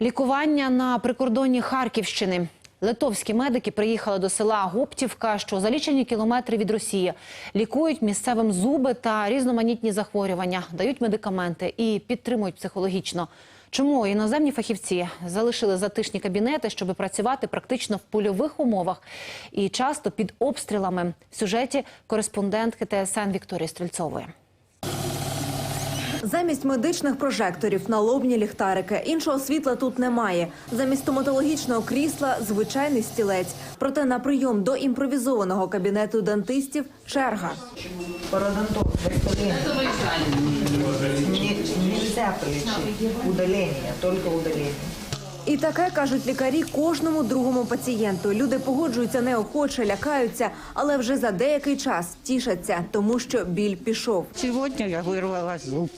Лікування на прикордонні Харківщини. Литовські медики приїхали до села Гоптівка, що за лічені кілометри від Росії. Лікують місцевим зуби та різноманітні захворювання, дають медикаменти і підтримують психологічно. Чому іноземні фахівці залишили затишні кабінети, щоб працювати практично в польових умовах і часто під обстрілами? В сюжеті кореспондентки ТСН Вікторії Стрільцової. Замість медичних прожекторів налобні ліхтарики. Іншого світла тут немає. Замість стоматологічного крісла звичайний стілець. Проте на прийом до імпровізованого кабінету дантистів черга. Пародонтоз. Нельзя полечить удаление, только удаление. І таке кажуть лікарі кожному другому пацієнту. Люди погоджуються неохоче, лякаються, але вже за деякий час тішаться, тому що біль пішов. Сьогодні я вирвала зуб.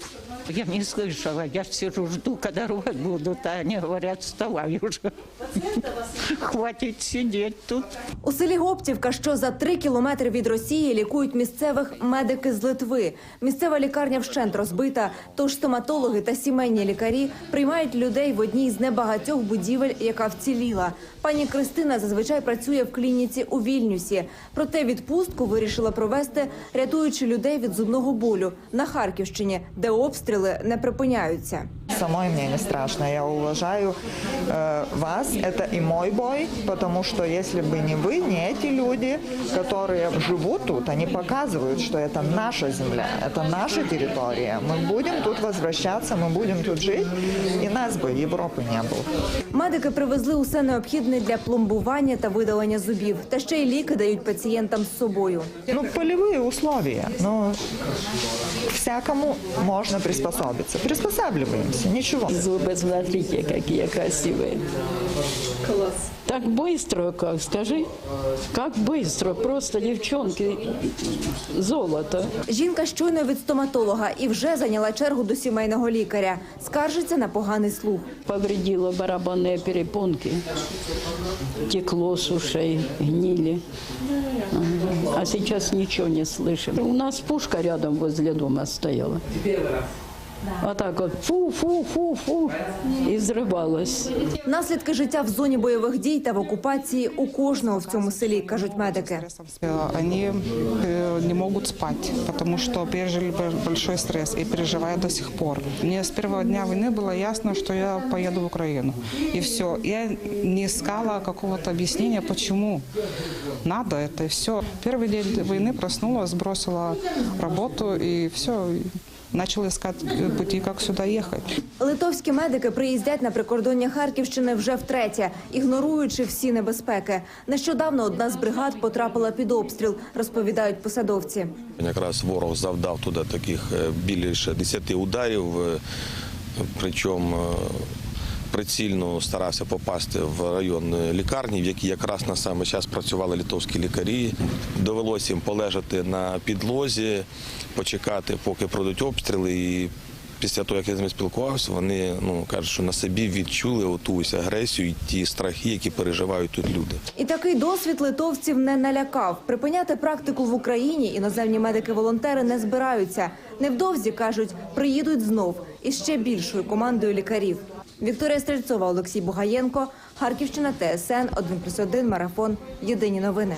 Я не слышала, я сижу, жду, когда рвать будут, а они говорят, вставай уже. Хватит сидеть тут. У селі Гоптівка, що за три кілометри від Росії, лікують місцевих медики з Литви. Місцева лікарня вщент розбита. Тож стоматологи та сімейні лікарі приймають людей в одній з небагатьох будівель, яка вціліла. Пані Кристина зазвичай працює в клініці у Вільнюсі. Проте відпустку вирішила провести, рятуючи людей від зубного болю на Харківщині, де обстріли не припиняються. Самой мне не страшно. Я уважаю э, вас. Это и мой бой, потому что если бы не вы, не эти люди, которые живут тут, они показывают, что это наша земля, это наша территория. Мы будем тут возвращаться, мы будем тут жить, и нас бы Европы не было. Медики привезли усе необхідне для пломбування та видалення зубів. Та ще й ліки дають пацієнтам з собою. Ну, полевые условия. Ну, всякому можно приспособиться. Приспосабливаемся, ничего. Зубы, смотрите, какие красивые. Класс. Так быстро, как, скажи? Как быстро, просто девчонки, золото. Жінка щойно від стоматолога і вже зайняла чергу до сімейного лікаря. Скаржиться на поганий слух. Повредило барабанные перепонки. Текло с ушей, гнили. Ага. А сейчас ничего не слышим. У нас пушка рядом возле дома стояла. А так вот фу-фу-фу-фу и взрывалась. Наслідки життя в зоні бойових дій та в окупації у кожного в цьому селі, кажуть медики. Э, Они э, не могут спать, потому что пережили б- большой стресс и переживают до сих пор. Мне с первого дня войны было ясно, что я поеду в Украину. И все. Я не искала какого-то объяснения, почему надо это. И все. Первый день войны проснулась, бросила работу и все. Начала искать э, пути, как сюда ехать. Литовські медики приїздять на прикордоння Харківщини вже втретє, ігноруючи всі небезпеки. Нещодавно одна з бригад потрапила під обстріл, розповідають посадовці. Якраз ворог завдав туди таких е, більше 10 ударів, е, причому е, прицільно старався попасти в район лікарні, в якій якраз на саме час працювали літовські лікарі. Довелося їм полежати на підлозі, почекати, поки пройдуть обстріли. І після того, як я з ними спілкувався, вони ну кажуть, що на собі відчули оту агресію і ті страхи, які переживають тут люди. І такий досвід литовців не налякав. Припиняти практику в Україні іноземні медики-волонтери не збираються. Невдовзі кажуть, приїдуть знов із ще більшою командою лікарів. Вікторія Стрельцова, Олексій Бугаєнко, Харківщина, ТСН 1+,1, Марафон. Єдині новини.